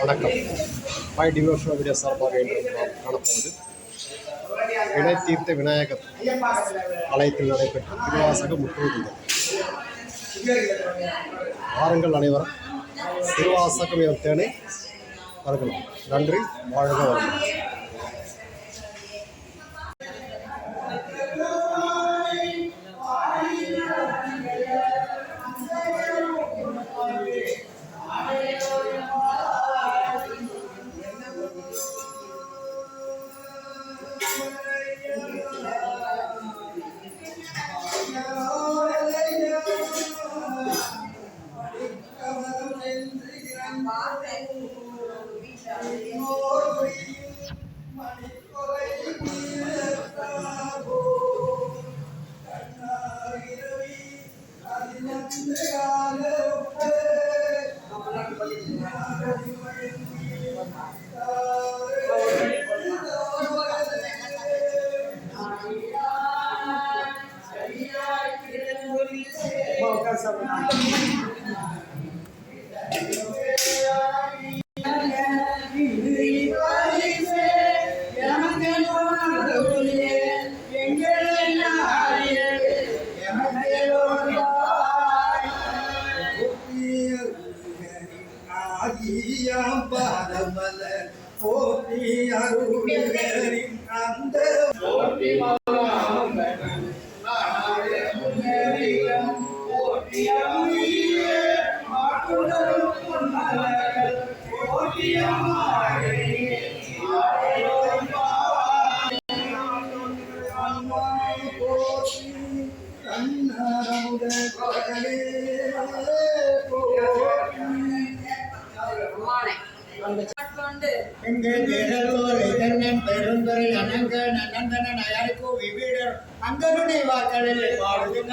வணக்கம். My devotional video சார்பாக இன்று நாம் காணப்போவது வினை தீர்த்த விநாயகர் ஆலயத்தில் நடைபெற்ற திருவாசக முற்றுகை வாருங்கள் அனைவரும் திருவாசகம் எனும் தேனை வருகிறோம் நன்றி வாழ்க வருகிறோம் நீ அருள் அந்த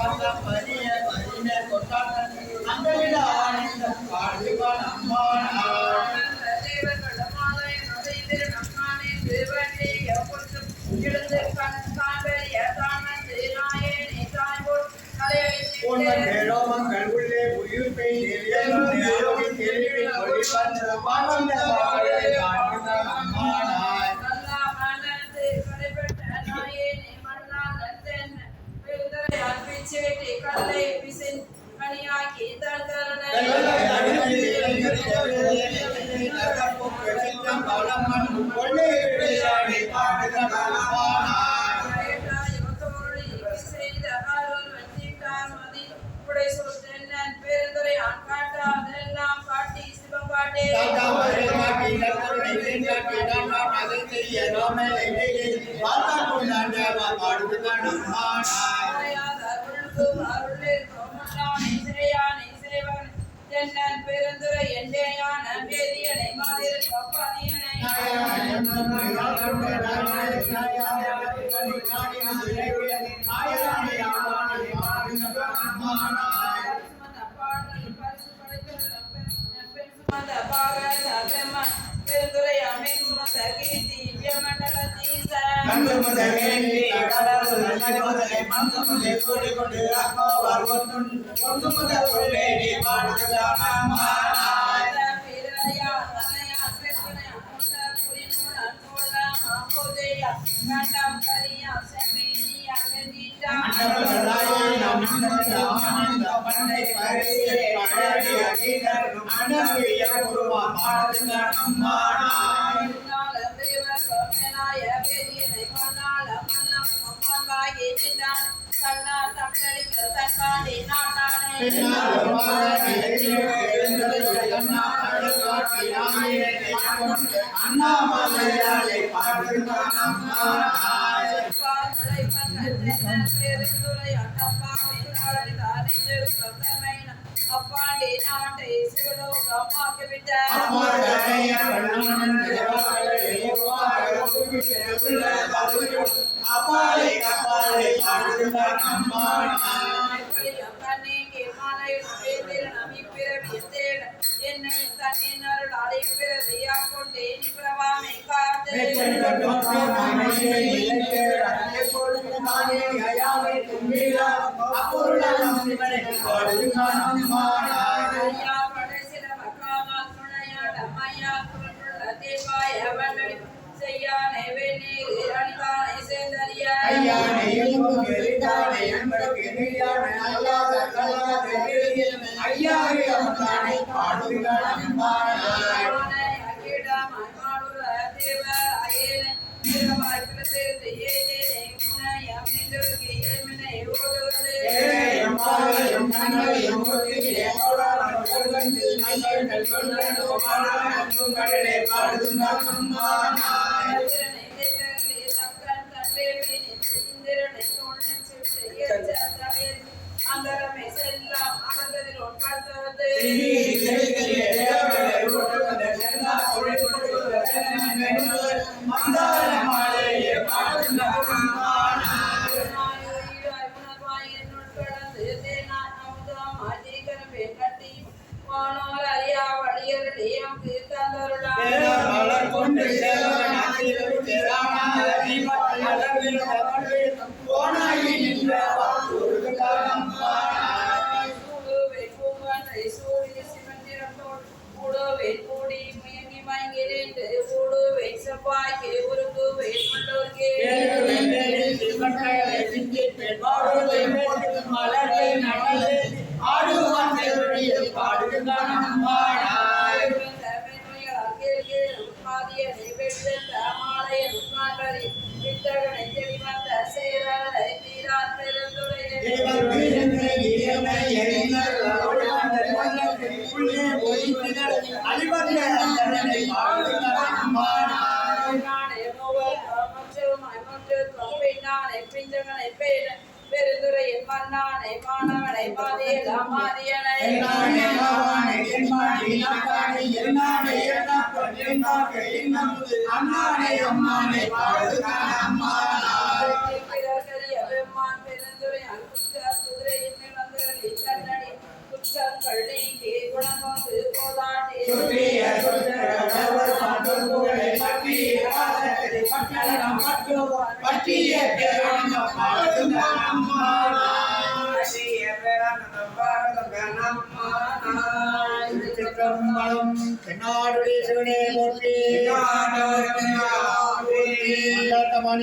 பாலார் பரிய கொண்டாட்டம் ஆனந்தம் உன்மன் உள்ளே உயிர் பெய் நெறியலும் வானந்த வாழை காண்கிறான் அம்மானாய் கல்லை பிசின் கனியாக்கி தந்தரனை வெள்ளை அடிமை இளைஞர் தேவையை நகர்ப்பும் வெளிச்சம் பலமன் கொள்ளை விளையாடி பாடுகிறான் அம்மானாய் தாத்தாவரை காட்டி இலக்கருணை வேண்டாட்டி நான் அதை செய்ய நோமலை வெளியில் பார்த்தா கொண்டாண்டவா பாடுகிறான் அம்மானாய் பெருந்துரை எந்தேயான வேதியனை மாதிரி கப்பாதியனை அம்மானாய் அண்ணாமலையாளை பாடுகிறான் அம்மா அப்பா பாண்டி நாட்டை சிவலோகமாக்கி விட்டார் அம்மாடைய வண்ணமன் தேவாலய உள்ள அப்பாலை அப்பாலை பாடுகிறார் அம்மானாய் எப்படியும் கண்ணிக்கு மாலை வேந்திரன் அமிப்பிறவியத்தேன் என்னை தன்னின் தேவாய வல்லடி செய்யானை வெந்நீர் அணிவானை சேந்தறிய ஆனை அந்தரமே செல்லாம் அனந்ததில் உட்கார்த்தது பெருந்துரையின் மன்னானை மாணவனை மாதியலா மாதியனை அம்மானை அம்மானை பாடுகிறான் அம்மானாய் பிறகரிய பெம்மான்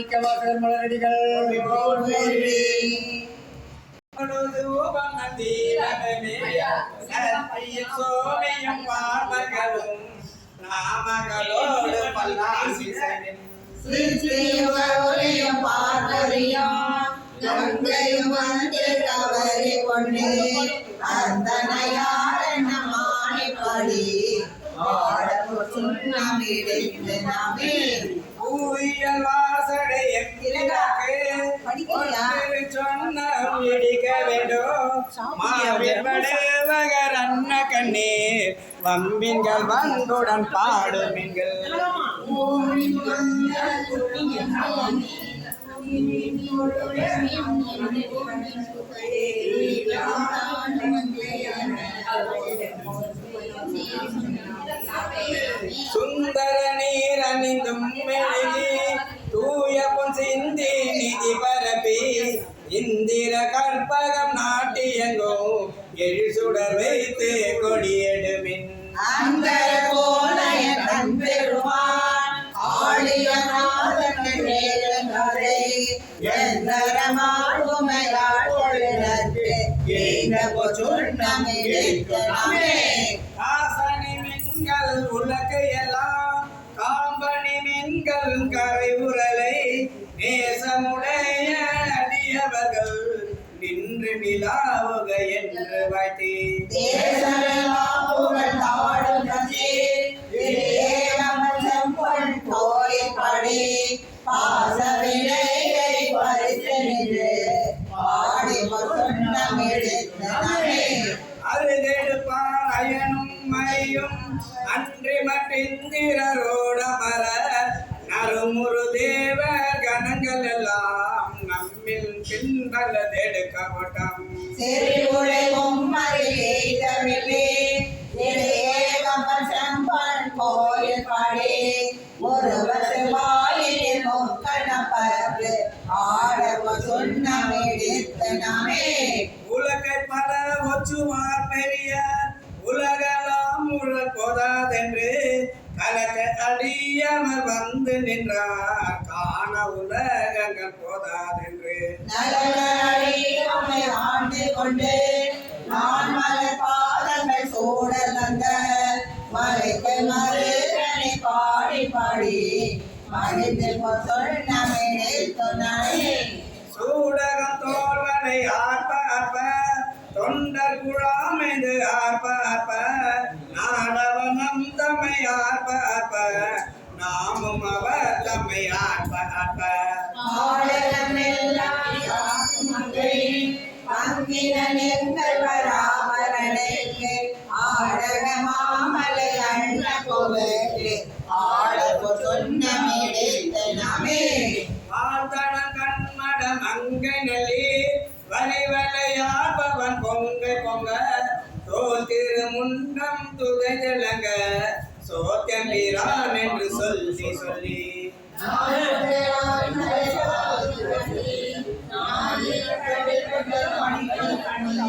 மாணிக்க வாசகர் மலரடிகள் போற்றி நாமகளோடு பல்லாசி ஸ்ரீஸ்ரீவரையும் பார்வதியாம் கங்கையும் வந்து கவரி கொண்டு. அந்தனையாரண மாணிப்படி. ஆடப்பு சுண்ணமிடித்து நமே ஊயல் வாசடை படிக்கலையா? சொன்ன சுந்தர நீர் அணிந்தும் மெழுகி தூய பொன் சிந்தி நிதி பரப்பி இந்திர கற்பகம் நாட்டியங்கோ எழு சுடர் வைத்து கொடியெடுமின். அந்த கோலைய தன் பெருமான் ஆழிய நாதனை எந்தரமாள் உமையாள் கொள்ளுனது இந்த பொசுண்ணமிடித்து தேவ கணங்கள் எல்லாம் நம்மில் பின்பல பின்னலதெடுக்கப்பட்டம் செறிவுரை பொம்மரிலே தமிழே நின்றார். காண உலகங்கள் போதாதென்று. ஆண்டு கொண்டு நான் மலர் பாதங்கள் சூட தந்த. மலைக்கு மறுகனை பாடி பாடி. மனித சொன்னமிழே சொன்னானே ஆர்ப்ப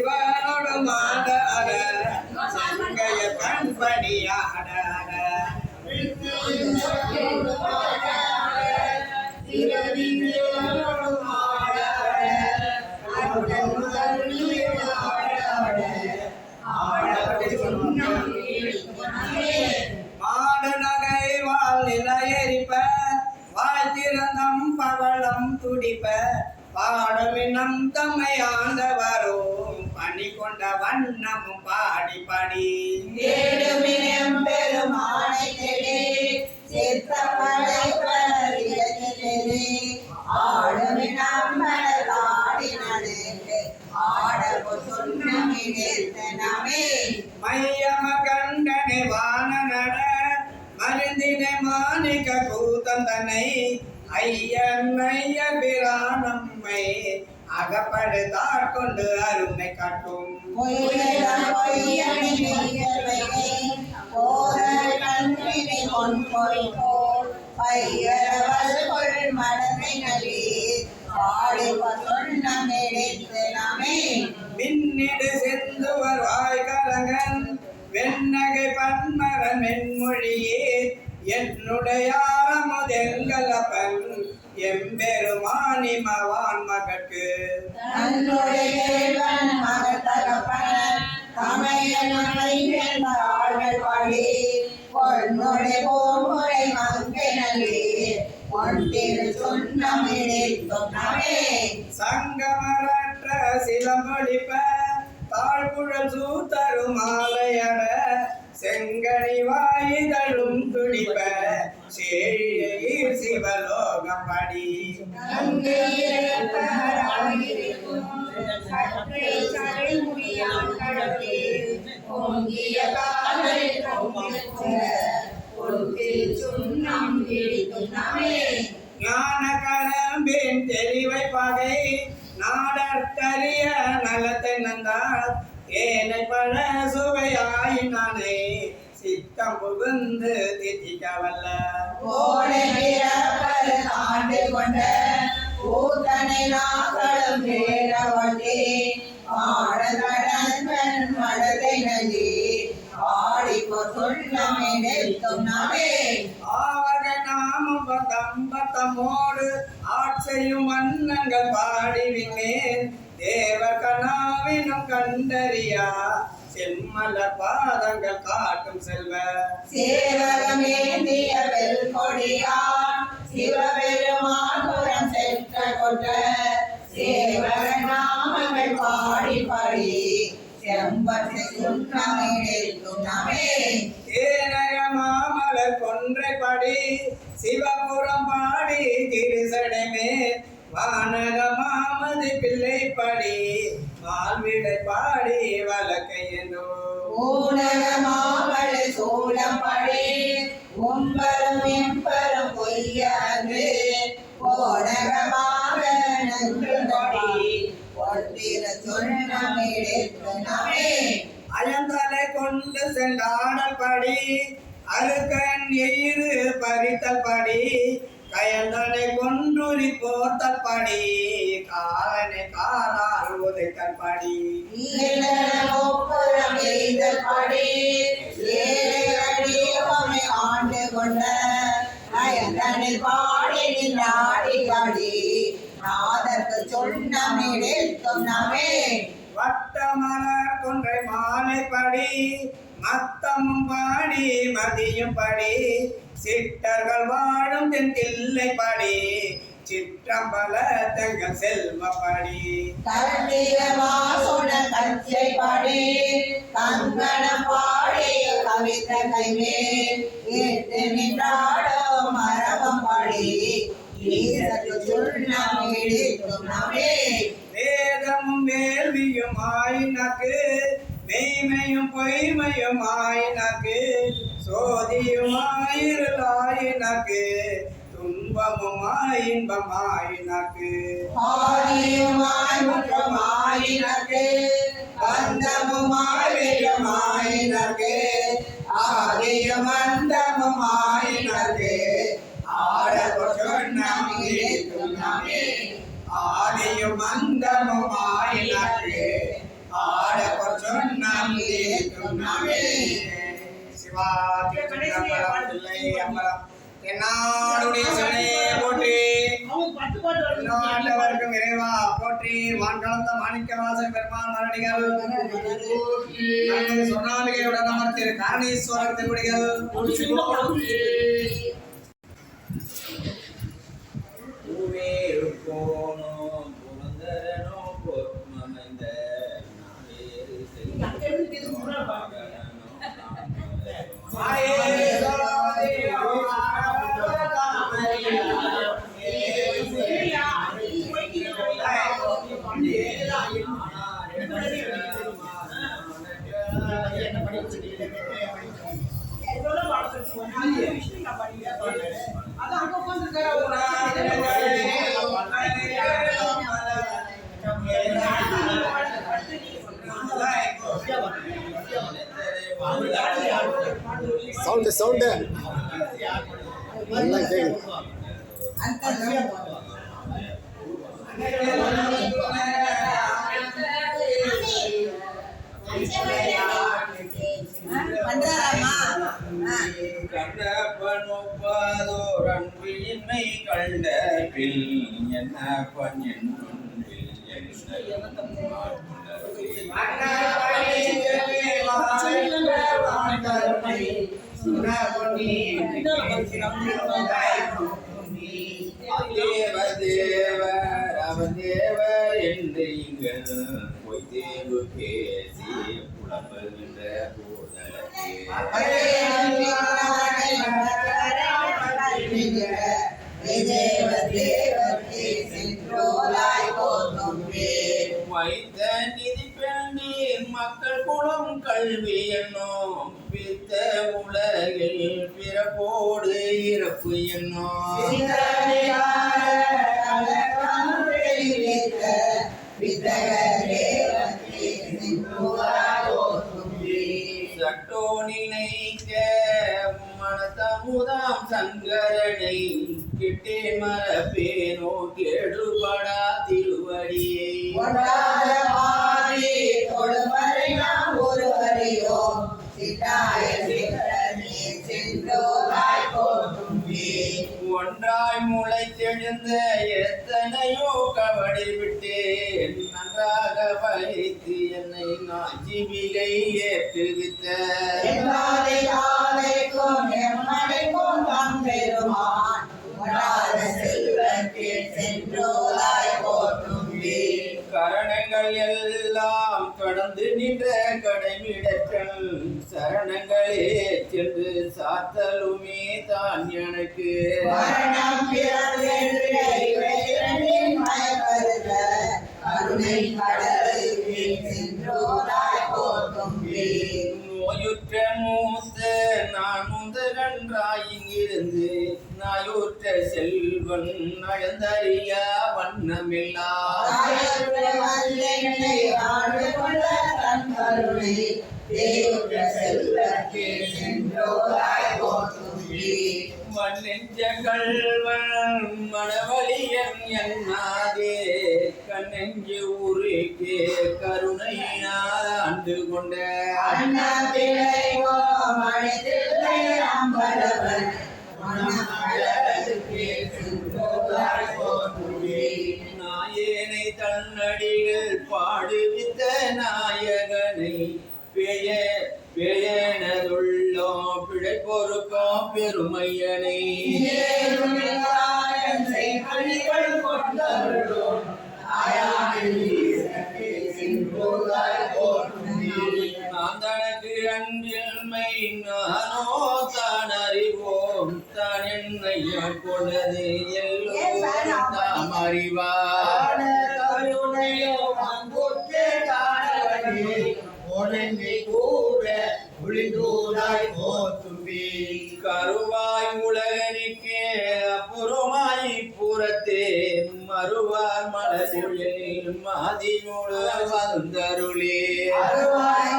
சித்தம் சிவனோடு மாட அட சங்கைய கண்பணி ஆட அட மாடு பாடி. ஏழுமினம் பெருமானை தேடி சித்தமலை பரிகத்திலே ஆடுமினம் மலராடி நடந்து ஆடவு சொன்னமிடித்து நாமே மையம கண்டனை வான நட மருந்தினை மாணிக்க கூத்தந்தனை. ஐயன் ஐய பிரானம்மை அகப்படுத்தாற் கொண்டு அருமை காட்டும். மின்னிடு செந்துவர் வாய்கலங்கன் வெண்ணகை பன்மரன் மென்மொழியே என்னுடையாரமுதெங்கலப்பன் எம்பெருமானி மவான் மகற்கு. சங்கமரற்ற சிலமொழிப்ப தாழ்குழல் சூத்தரு மாலையட. செங்கனி வாயிதழும் துடிப்ப சேழியீர் சிவலோகம் படி ஞான கலம்பின் தெளிவை பகை நாடற்கரிய நலத்தை நந்தார் ஏனை பழ சுவையாயினானே சித்தம் புகுந்து தித்திக்க வல்ல கோடை பிறப்பது ஆண்டு கொண்ட கூத்தனை நாங்களும் நேரவட்டி ஆட கடன்பன் மடத்தை நதி ஆடி சொன்னமே நிற்கும் நாமே தம்மோடு ஆட்சையும் வண்ணங்கள் பாடிவினேன் தேவ கனாவினும் கண்டறியா? செம்மல பாதங்கள் காட்டும் செல்வ. சேவகமேந்திய வெல்கொடியான் சிவபெருமான் சென்ற கொண்ட சேவக நாமங்கள் பாடி பாடி செம்பத்தை சுண்ணமிழில் துண்ணமே தேனக மாமலர் கொன்றை படி சிவபுரம் பாடி கிரிசடமே வானக மாமதி பிள்ளை படி மால்விடை பாடி வழக்கையனோ ஊனக மாமழ சூழப்படி உம்பரும் எம்பரும் பொய்யாது ஓனகமாக நன்று நடி ஒட்டிர சுண்ணமிழில் துண்ணமே அயந்தலை கொண்டு சென்றாடல் படி அருக்கன் எயிறு பறித்தல் படி கயந்தனை கொன்றுரி போர்த்தல் படி காலனை காலால் உதைத்தல் படி ஒப்புறம் எய்தல் படி ஏழடி உமை ஆண்டு கொண்ட நயந்தனை பாடி நாடி காடி நாதற்கு சொன்னமிழில் துண்ணமே வட்டமலர் கொன்றை மாலை படி மத்தமும் பாடி மதியும் படி சிட்டர்கள் வாழும் தென் தில்லை படி சிற்றம்பல தங்கள் செல்வ படி. கண்டிய வாசுன கச்சை பாடி கங்கண பாடி கவித கைமேல் ஏற்று நின்றாடோ மரபம் பாடி. வேதமும் வேள்வியும் ஆயினக்கு மெய்மையும் பொய்மையும் ஆயினக்கு சோதியும் ஆயிருளாயினக்கு துன்பமும் இன்பம் ஆயினக்கு ஆதியுமாய் முற்றமாயினக்கு பந்தமுமாய் வெள்ளமாயினக்கு ஆதியும் அந்தமுமாயினக்கு ஆடவர் சொன்னமிழே துண்ணமே தென்னாடுடைய சிவனே போற்றி. நாட்டவர்க்கும் இறைவா போற்றி. வான்கலந்த மாணிக்கவாசன் பெருமான் மரணிகள். நமது சொன்னாலிகையுடன் அமர்த்திரு காரணீஸ்வரர் திருவடிகள். பூவேறுபோனோ பில் என்ன பஞ்சன் தேவ தேவர் என்று இங்கள் பேசி புலம்புகின்ற போதே பேர் நிதி பெண்ணீர் மக்கள் குளம் கல்வி என்னும் பித்த உலகில் பிறப்போடு இறப்பு என்னும். சட்டோ நினைக்க மனதமுதாம் சங்கரனை கிட்டே மரப்பேனோ கெடுபடா திருவடியை. ஒன்றாய் முளைத்தெழுந்த எத்தனையோ கபடி விட்டேன். நன்றாக வைத்து என்னை நாச்சிவிலை ஏற்றுவித்த சரணங்களே சென்று சாத்தலுமே தான் எனக்கு. நோயுற்ற மூத்த நான் முதலன்றாய் இங்கிருந்து நாயுற்ற செல்வன் நழந்தறியா வண்ணமில்லா. தாயுற்ற வல்லென்னை ஆண்டு கொண்ட தன் கருணை தேயுற்ற செல்வத்தில் சென்றோராய் போற்றும்பி மண்ணெஞ்ச கள்வன் மணவலியன் என்னாதே கண்ணெஞ்சு கருணையினால் ஆண்டு கொண்ட அம்பலவன் நாயேனை தன்னடிகள் பாடுவித்த நாயகனை பெய பெயனதுள்ளோ பிழை பொறுக்கோ பெருமையனை. தனக்கு அன்பின்மை நானோ தான் அறிவோம் தான் என்னை கொண்டது எல்லோரும் தாம் அறிவார். கருணையோ கருவாய் உலகனிக்கே அப்புறமாய் புறத்தே மறுவார் மலர்களில் மாதினோடு வந்தருளே. அருவாய்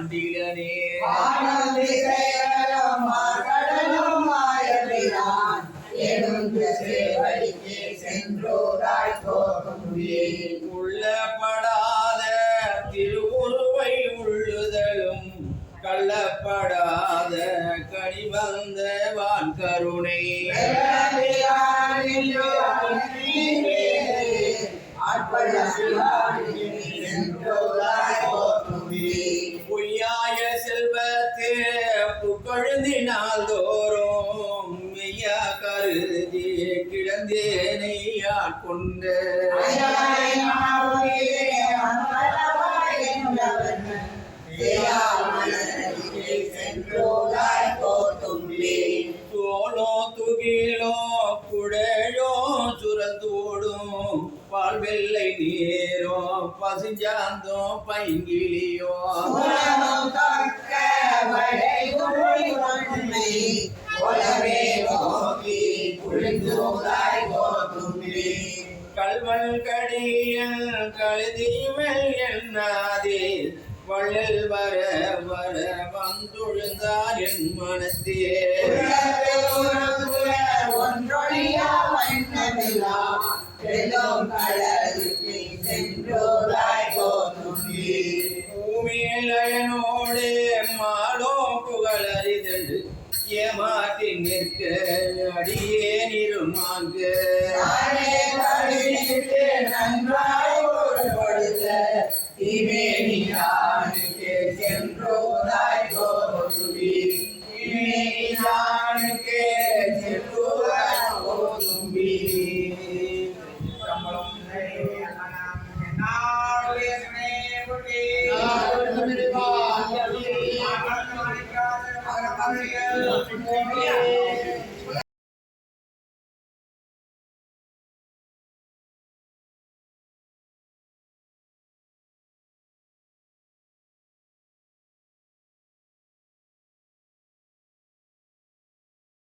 சடையோ நாண்டிலனே சென்றோராய் போகும்பே ஆட்கொண்ட தோளோ துகிலோ குடையோ சுரந்தோடும் பால் வெள்ளை நீரோ பசிஞ்சாந்தோ பைங்கிலியோ ஏமாற்றி நிற்க அடியே நிருமாங்க நன்றாய் ஒரு கொடுத்த இமேனியா